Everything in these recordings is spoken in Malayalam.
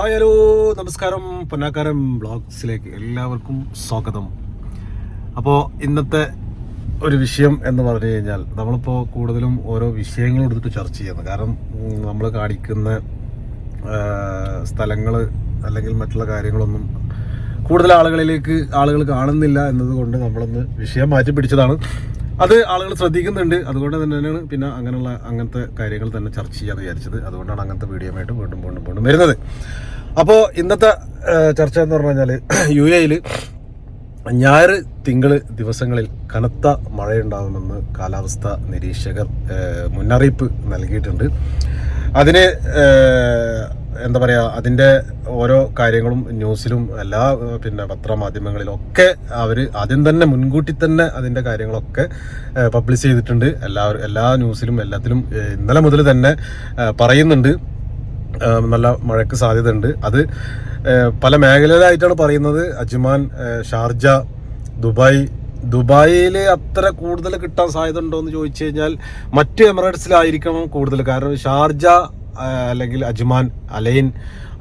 നമസ്കാരം. പൊന്നാക്കാരം ബ്ലോഗ്സിലേക്ക് എല്ലാവർക്കും സ്വാഗതം. അപ്പോൾ ഇന്നത്തെ ഒരു വിഷയം എന്ന് പറഞ്ഞു കഴിഞ്ഞാൽ നമ്മളിപ്പോൾ കൂടുതലും ഓരോ വിഷയങ്ങളും എടുത്തിട്ട് ചർച്ച ചെയ്യുന്നത് കാരണം നമ്മൾ കാണിക്കുന്ന സ്ഥലങ്ങൾ അല്ലെങ്കിൽ മറ്റുള്ള കാര്യങ്ങളൊന്നും കൂടുതൽ ആളുകളിലേക്ക് ആളുകൾ കാണുന്നില്ല എന്നതുകൊണ്ട് നമ്മളൊന്ന് വിഷയം മാറ്റി പിടിച്ചതാണ് അത് ആളുകൾ ശ്രദ്ധിക്കുന്നുണ്ട്. അതുകൊണ്ട് തന്നെയാണ് പിന്നെ അങ്ങനെയുള്ള അങ്ങനത്തെ കാര്യങ്ങൾ തന്നെ ചർച്ച ചെയ്യാന്ന് വിചാരിച്ചത്. അതുകൊണ്ടാണ് അങ്ങനത്തെ വീഡിയോ ആയിട്ട് വീണ്ടും വീണ്ടും വീണ്ടും വരുന്നത്. അപ്പോൾ ഇന്നത്തെ ചർച്ച എന്ന് പറഞ്ഞു കഴിഞ്ഞാൽ യു എയിൽ ഞായർ തിങ്കൾ ദിവസങ്ങളിൽ കനത്ത മഴയുണ്ടാകുമെന്ന് കാലാവസ്ഥ നിരീക്ഷകർ മുന്നറിയിപ്പ് നൽകിയിട്ടുണ്ട്. അതിന് എന്താ പറയുക അതിന്റെ ഓരോ കാര്യങ്ങളും ന്യൂസിലും എല്ലാ പിന്നെ പത്രമാധ്യമങ്ങളിലും ഒക്കെ അവർ ആദ്യം തന്നെ മുൻകൂട്ടി തന്നെ അതിന്റെ കാര്യങ്ങളൊക്കെ പബ്ലിഷ് ചെയ്തിട്ടുണ്ട്. എല്ലാവരും എല്ലാ ന്യൂസിലും എല്ലാത്തിലും ഇന്നലെ മുതൽ തന്നെ പറയുന്നുണ്ട്. നല്ല മഴയ്ക്ക് സാധ്യതയുണ്ട്. അത് പല മേഖലയിലായിട്ടാണ് പറയുന്നത്. അജ്മാൻ ഷാർജ ദുബായ് ദുബായിൽ അത്ര കൂടുതൽ കിട്ടാൻ സാധ്യത ഉണ്ടോ എന്ന് ചോദിച്ചു കഴിഞ്ഞാൽ മറ്റ് എമിറേറ്റ്സിലായിരിക്കണം കൂടുതൽ. കാരണം ഷാർജ അല്ലെങ്കിൽ അജ്മാൻ അലൈൻ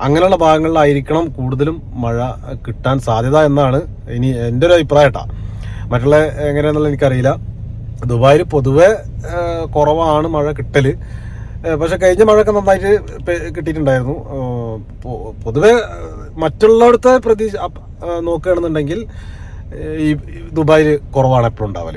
അങ്ങനെയുള്ള ഭാഗങ്ങളിലായിരിക്കണം കൂടുതലും മഴ കിട്ടാൻ സാധ്യത എന്നാണ് ഇനി എന്റെ ഒരു അഭിപ്രായം കേട്ടോ മറ്റുള്ള എങ്ങനെയാണെന്നുള്ള എനിക്കറിയില്ല. ദുബായിൽ പൊതുവെ കുറവാണ് മഴ കിട്ടൽ പക്ഷെ കഴിഞ്ഞ മഴയൊക്കെ നന്നായിട്ട് കിട്ടിയിട്ടുണ്ടായിരുന്നു. പൊതുവെ മറ്റുള്ളവിടുത്തെ പ്രതീക്ഷ നോക്കുകയാണെന്നുണ്ടെങ്കിൽ ഈ ദുബായിൽ കുറവാണ് എപ്പോഴും ഉണ്ടാവൽ.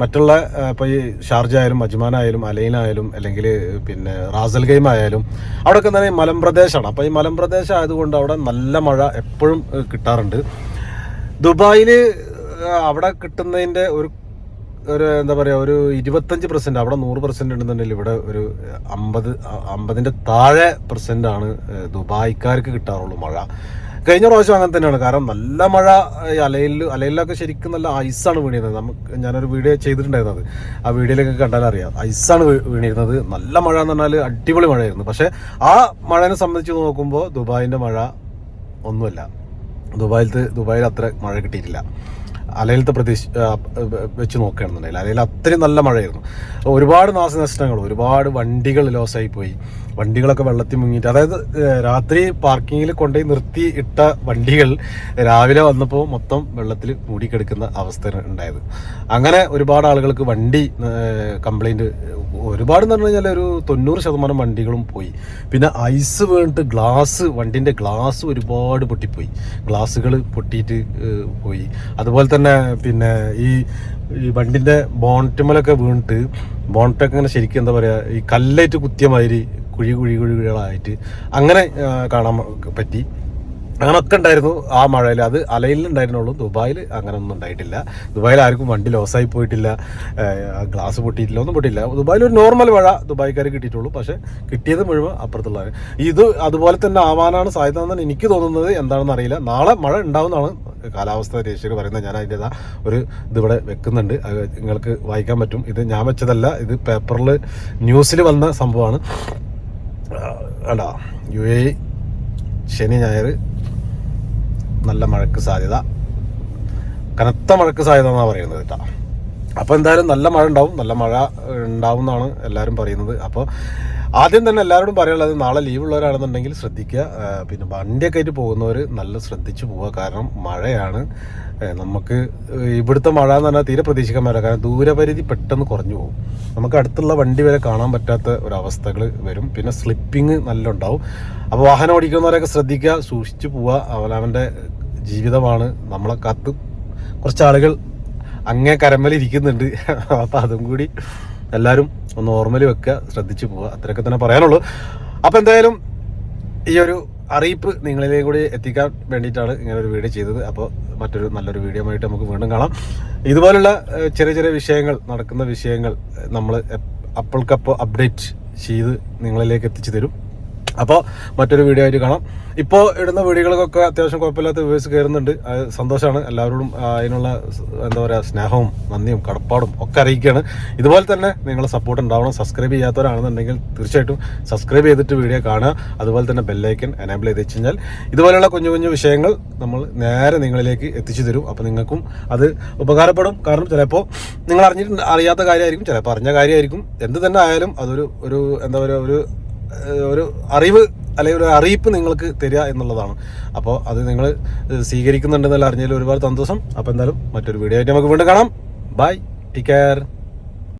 മറ്റുള്ള ഇപ്പോൾ ഇപ്പൊ ഈ ഷാർജ ആയാലും അജ്മാൻ ആയാലും അലൈനായാലും അല്ലെങ്കിൽ പിന്നെ റാസൽ ഗെയിം ആയാലും അവിടെയൊക്കെ തന്നെ മലമ്പ്രദേശമാണ് അപ്പോൾ ഈ മലമ്പ്രദേശം ആയതുകൊണ്ട് അവിടെ നല്ല മഴ എപ്പോഴും കിട്ടാറുണ്ട്. ദുബായിൽ അവിടെ കിട്ടുന്നതിന്റെ ഒരു ഒരു എന്താ പറയുക ഒരു ഇരുപത്തഞ്ച് പെർസെന്റ് അവിടെ നൂറ് പെർസെന്റ് ഉണ്ടെന്നുണ്ടെങ്കിൽ ഇവിടെ ഒരു അമ്പത് അമ്പതിന്റെ താഴെ പെർസെന്റ് ആണ് ദുബായ്ക്കാർക്ക് കിട്ടാറുള്ളൂ മഴ. കഴിഞ്ഞ പ്രാവശ്യം അങ്ങനെ തന്നെയാണ്. കാരണം നല്ല മഴ ഈ അലയിൽ അലയിലൊക്കെ ശരിക്കും നല്ല ഐസാണ് വീണിരുന്നത്. നമുക്ക് ഞാനൊരു വീഡിയോ ചെയ്തിട്ടുണ്ടായിരുന്നത് ആ വീഡിയോയിലൊക്കെ കണ്ടാൽ അറിയാം ഐസാണ് വീണിരുന്നത്. നല്ല മഴ എന്ന് പറഞ്ഞാൽ അടിപൊളി മഴയായിരുന്നു. പക്ഷേ ആ മഴനെ സംബന്ധിച്ച് നോക്കുമ്പോൾ ദുബായിന്റെ മഴ ഒന്നുമല്ല. ദുബായിലത്തെ ദുബായിൽ അത്ര മഴ കിട്ടിയിട്ടില്ല. അലയിലത്തെ പ്രതീക്ഷ വെച്ച് നോക്കുകയാണെന്നുണ്ടെങ്കിൽ അലയിൽ അത്രയും നല്ല മഴയായിരുന്നു. ഒരുപാട് നാശനഷ്ടങ്ങൾ ഒരുപാട് വണ്ടികൾ ലോസായി പോയി വണ്ടികളൊക്കെ വെള്ളത്തിൽ മുങ്ങിയിട്ട് അതായത് രാത്രി പാർക്കിങ്ങിൽ കൊണ്ടുപോയി നിർത്തി ഇട്ട വണ്ടികൾ രാവിലെ വന്നപ്പോൾ മൊത്തം വെള്ളത്തിൽ മൂടിക്കെടുക്കുന്ന അവസ്ഥ ഉണ്ടായത്. അങ്ങനെ ഒരുപാട് ആളുകൾക്ക് വണ്ടി കംപ്ലൈന്റ് ഒരുപാട് എന്ന് പറഞ്ഞു കഴിഞ്ഞാൽ ഒരു തൊണ്ണൂറ് ശതമാനം വണ്ടികളും പോയി. പിന്നെ ഐസ് വീണിട്ട് ഗ്ലാസ് വണ്ടിന്റെ ഗ്ലാസ് ഒരുപാട് പൊട്ടിപ്പോയി. ഗ്ലാസ്സുകൾ പൊട്ടിയിട്ട് പോയി. അതുപോലെ തന്നെ പിന്നെ ഈ ഈ വണ്ടിന്റെ ബോണറ്റുമലൊക്കെ വീണിട്ട് ബോണറ്റൊക്കെ ഇങ്ങനെ ശരിക്കും എന്താ പറയുക ഈ കല്ലേറ്റ് കുത്തിയ മാതിരി കുഴി കുഴി കുഴികളായിട്ട് അങ്ങനെ കാണാൻ പറ്റി. അങ്ങനൊക്കെ ഉണ്ടായിരുന്നു ആ മഴയിൽ അത് അലയിൽ ഉണ്ടായിരുന്നുള്ളൂ. ദുബായിൽ അങ്ങനെ ഒന്നും ഉണ്ടായിട്ടില്ല. ദുബായിൽ ആർക്കും വണ്ടി ലോസായി പോയിട്ടില്ല. ഗ്ലാസ് പൊട്ടിയിട്ടില്ല ഒന്നും പൊട്ടിയില്ല ദുബായിൽ ഒരു നോർമൽ മഴ ദുബായിക്കാർ കിട്ടിയിട്ടുള്ളൂ. പക്ഷേ കിട്ടിയത് മുഴുവൻ അപ്പുറത്തുള്ള ഇത് അതുപോലെ തന്നെ ആവാനാണ് സാധ്യത എനിക്ക് തോന്നുന്നത്. എന്താണെന്ന് അറിയില്ല. നാളെ മഴ ഉണ്ടാവുന്നതാണ് കാലാവസ്ഥ നിരീക്ഷകർ പറയുന്നത്. ഞാൻ അതിന്റെതാ ഒരു ഇതിവിടെ വെക്കുന്നുണ്ട്. നിങ്ങൾക്ക് വായിക്കാൻ പറ്റും. ഇത് ഞാൻ വെച്ചതല്ല. ഇത് പേപ്പറിൽ ന്യൂസിൽ വന്ന സംഭവമാണ്. അല്ല യു എ ശനി ഞായർ നല്ല മഴക്ക് സാധ്യത. കനത്ത മഴയ്ക്ക് സാധ്യത എന്നാണ് പറയുന്നത് കേട്ടോ. അപ്പോൾ എന്തായാലും നല്ല മഴ ഉണ്ടാവും. നല്ല മഴ ഉണ്ടാവും എന്നാണ് എല്ലാവരും പറയുന്നത്. അപ്പോൾ ആദ്യം തന്നെ എല്ലാവരോടും പറയാനുള്ളത് നാളെ ലീവ് ഉള്ളവരാണെന്നുണ്ടെങ്കിൽ ശ്രദ്ധിക്കുക. പിന്നെ വണ്ടിയൊക്കെ ആയിട്ട് പോകുന്നവർ നല്ല ശ്രദ്ധിച്ച് പോവുക. കാരണം മഴയാണ്. നമുക്ക് ഇവിടുത്തെ മഴ എന്ന് പറഞ്ഞാൽ തീരെ പ്രതീക്ഷിക്കാൻ പറ്റില്ല. കാരണം ദൂരപരിധി പെട്ടെന്ന് കുറഞ്ഞു പോകും. നമുക്ക് അടുത്തുള്ള വണ്ടി വരെ കാണാൻ പറ്റാത്ത ഒരവസ്ഥകൾ വരും. പിന്നെ സ്ലിപ്പിങ് നല്ല ഉണ്ടാവും. അപ്പോൾ വാഹനം ഓടിക്കുന്നവരൊക്കെ ശ്രദ്ധിക്കുക. സൂക്ഷിച്ച് പോവുക. അവനവന്റെ ജീവിതമാണ് നമ്മളെ കാത്ത് കുറച്ച് ആളുകൾ അങ്ങേ കരമ്പല ഇരിക്കുന്നുണ്ട്. അപ്പം അതും കൂടി എല്ലാവരും ഒന്ന് ഓർമ്മയിൽ വെക്കുക ശ്രദ്ധിച്ചു പോവുക. അത്രയൊക്കെ തന്നെ പറയാനുള്ളൂ. അപ്പം എന്തായാലും ഈ ഒരു അറിയിപ്പ് നിങ്ങളിലേക്ക് കൂടി എത്തിക്കാൻ വേണ്ടിയിട്ടാണ് ഇങ്ങനെ ഒരു വീഡിയോ ചെയ്തത്. അപ്പോൾ മറ്റൊരു നല്ലൊരു വീഡിയോ ആയിട്ട് നമുക്ക് വീണ്ടും കാണാം. ഇതുപോലുള്ള ചെറിയ ചെറിയ വിഷയങ്ങൾ നടക്കുന്ന വിഷയങ്ങൾ നമ്മൾ അപ്പോൾക്കപ്പോൾ അപ്ഡേറ്റ് ചെയ്ത് നിങ്ങളിലേക്ക് എത്തിച്ചു തരും. അപ്പോൾ മറ്റൊരു വീഡിയോ ആയിട്ട് കാണാം. ഇപ്പോൾ ഇടുന്ന വീഡിയോകൾക്കൊക്കെ അത്യാവശ്യം കുഴപ്പമില്ലാത്ത വ്യൂസ് കയറുന്നുണ്ട്. സന്തോഷമാണ് എല്ലാവരോടും അതിനുള്ള എന്താ പറയുക സ്നേഹവും നന്ദിയും കടപ്പാടും ഒക്കെ അറിയിക്കുകയാണ്. ഇതുപോലെ തന്നെ നിങ്ങൾ സപ്പോർട്ട് ഉണ്ടാവണം. സബ്സ്ക്രൈബ് ചെയ്യാത്തവരാണെന്നുണ്ടെങ്കിൽ തീർച്ചയായിട്ടും സബ്സ്ക്രൈബ് ചെയ്തിട്ട് വീഡിയോ കാണുക. അതുപോലെ തന്നെ ബെല്ലൈക്കൻ എനേബിൾ ചെയ്ത് വെച്ച് കഴിഞ്ഞാൽ ഇതുപോലെയുള്ള കുഞ്ഞു കുഞ്ഞു വിഷയങ്ങൾ നമ്മൾ നേരെ നിങ്ങളിലേക്ക് എത്തിച്ചു തരും. അപ്പോൾ നിങ്ങൾക്കും അത് ഉപകാരപ്പെടും. കാരണം ചിലപ്പോൾ നിങ്ങൾ അറിഞ്ഞിട്ട് അറിയാത്ത കാര്യമായിരിക്കും. ചിലപ്പോൾ അറിഞ്ഞ കാര്യമായിരിക്കും. എന്ത് തന്നെ ആയാലും അതൊരു ഒരു എന്താ പറയുക ഒരു ഒരു അറിവ് അല്ലെങ്കിൽ ഒരു അറിയിപ്പ് നിങ്ങൾക്ക് തരിക എന്നുള്ളതാണ്. അപ്പോൾ അത് നിങ്ങൾ സ്വീകരിക്കുന്നുണ്ടെന്നല്ല അറിഞ്ഞതിൽ ഒരുപാട് സന്തോഷം. അപ്പോൾ എന്തായാലും മറ്റൊരു വീഡിയോ ആയിട്ട് നമുക്ക് വീണ്ടും കാണാം. Bye take care